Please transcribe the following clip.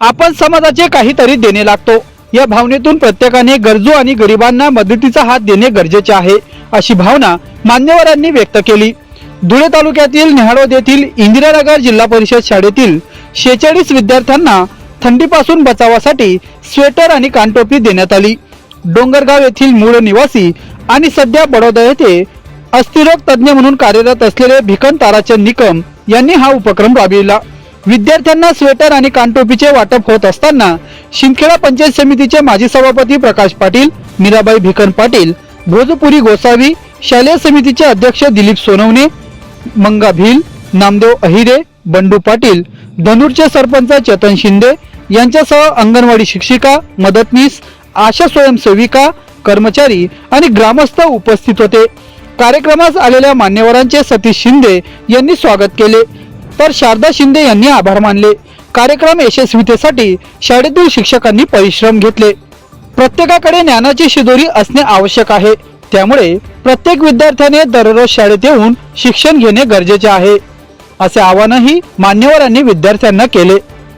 आपण समाजाचे काहीतरी देणे लागतो. या भावनेतून प्रत्येकाने गरजू आणि गरिबांना मदतीचा हात देणे गरजेचे आहे अशी भावना मान्यवरांनी व्यक्त केली. धुळे तालुक्यातील नेहाडोद येथील इंदिरानगर जिल्हा परिषद शाळेतील शेहेचाळीस विद्यार्थ्यांना थंडीपासून बचावासाठी स्वेटर आणि कानटोपी देण्यात आली. डोंगरगाव येथील मूळ निवासी आणि सध्या बडोदा येथे अस्थिरोग तज्ज्ञ म्हणून कार्यरत असलेले भिकन ताराचंद निकम यांनी हा उपक्रम राबविला. विद्यार्थ्यांना स्वेटर आणि कानटोपीचे वाटप होत असताना शिंदखेडा पंचायत समितीचे माजी सभापती प्रकाश पाटील मीराबाई भिकन पाटील भोजपुरी गोसावी शालेय समितीचे अध्यक्ष दिलीप सोनवणे मंगा भिल नामदेव अहिरे बंडू पाटील धनुरचे सरपंच चेतन शिंदे यांच्यासह अंगणवाडी शिक्षिका मदतनीस आशा स्वयंसेविका कर्मचारी आणि ग्रामस्थ उपस्थित होते. कार्यक्रमास आलेल्या मान्यवरांचे सतीश शिंदे यांनी स्वागत केले. तर शारदा शिंदे यांनी आभार मानले. कार्यक्रम यशस्वीतेसाठी शाळेतील शिक्षकांनी परिश्रम घेतले. प्रत्येकाकडे ज्ञानाची शिदोरी असणे आवश्यक आहे. त्यामुळे प्रत्येक विद्यार्थ्याने दररोज शाळेत येऊन शिक्षण घेणे गरजेचे आहे. असे आवाहनही मान्यवरांनी विद्यार्थ्यांना केले.